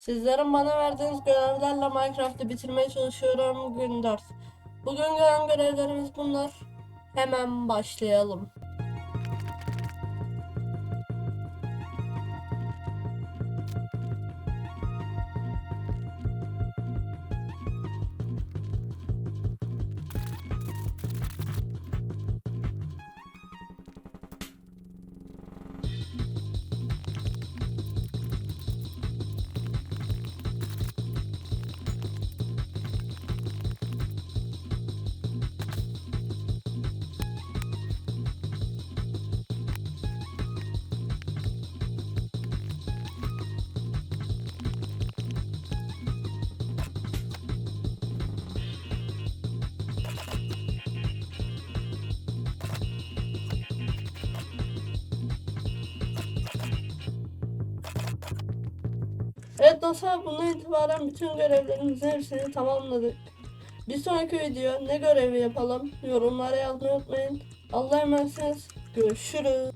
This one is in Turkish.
Sizlerin bana verdiğiniz görevlerle Minecraft'ı bitirmeye çalışıyorum gün 4. Bugün gelen görevlerimiz bunlar. Hemen başlayalım. Evet dostlar bundan itibaren bütün görevlerimizin hepsini tamamladık. Bir sonraki video ne görevi yapalım yorumlara yazmayı unutmayın. Allah'a emanetsiniz. Görüşürüz.